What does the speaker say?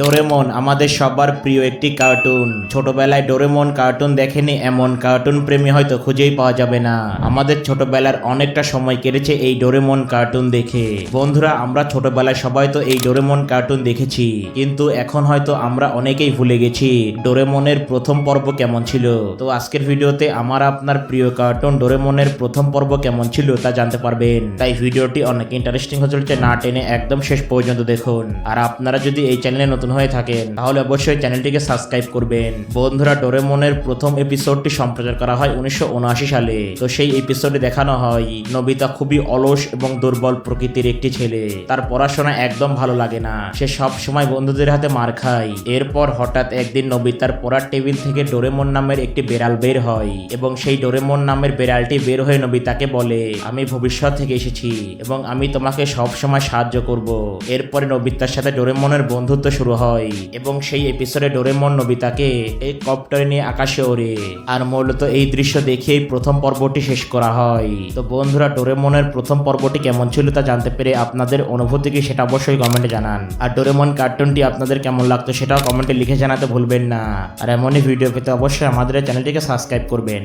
Doraemon আমাদের সবার প্রিয় একটি কার্টুন ছোটবেলায় ডোরেমন কার্টুন দেখেনি, এমন কার্টুন প্রেমী হয়তো খুঁজেই পাওয়া যাবে না। আমাদের ছোটবেলার অনেকটা সময় কেটেছে এই ডোরেমন কার্টুন দেখে। বন্ধুরা, আমরা ছোটবেলায় সবাই তো এই ডোরেমন কার্টুন দেখেছি। কিন্তু এখন হয়তো আমরা অনেকেই ভুলে গেছি ডোরেমনের প্রথম পর্ব কেমন ছিল। তো আজকের ভিডিওতে আমার আপনার প্রিয় কার্টুন ডোরেমনের প্রথম পর্ব কেমন ছিল তা জানতে পারবেন। তাই ভিডিওটি অনেক ইন্টারেস্টিং হয়ে চলেছে, না টেনে একদম শেষ পর্যন্ত দেখুন। আর আপনারা যদি এই চ্যানেলে নতুন হয়ে থাকেন, তাহলে অবশ্যই চ্যানেলটিকে সাবস্ক্রাইব করবেন। বন্ধুরা, ডোরেমনের প্রথম এপিসোডটি সম্প্রচার করা হয় উনিশশো উনআশি সালে। তো সেই এপিসোডে দেখানো হয় নবিতা খুবই অলস এবং দুর্বল প্রকৃতির একটি ছেলে। তার পড়াশোনা একদম ভালো লাগে না। সে সব সময় বন্ধুদের হাতে মার খায়। এরপর হঠাৎ একদিন নবিতার পড়ার টেবিল থেকে ডোরেমন নামের একটি বেড়াল বের হয় এবং সেই ডোরেমন নামের বেড়ালটি বের হয়ে নবিতাকে বলে, আমি ভবিষ্যৎ থেকে এসেছি এবং আমি তোমাকে সব সময় সাহায্য করব। এরপরে নবিতার সাথে ডোরেমনের বন্ধুত্ব শুরু হয়। এবং সেই এপিসোডে ডোরেমন নবিতাকে এই কপ্টারে নিয়ে আকাশে ওড়ে। আর মূলত এই দৃশ্য দেখেই প্রথম পর্বটি শেষ করা হয়। তো বন্ধুরা ডোরেমনের প্রথম পর্বটি কেমন ছিল তা জানতে পেরে আপনাদের অনুভূতি কি সেটা অবশ্যই কমেন্টে জানান। আর ডোরেমন কার্টুনটি আপনাদের কেমন লাগতো সেটাও কমেন্টে লিখে জানাতে ভুলবেন না। আর এমনই ভিডিও পেতে অবশ্যই আমাদের চ্যানেলটিকে সাবস্ক্রাইব করবেন।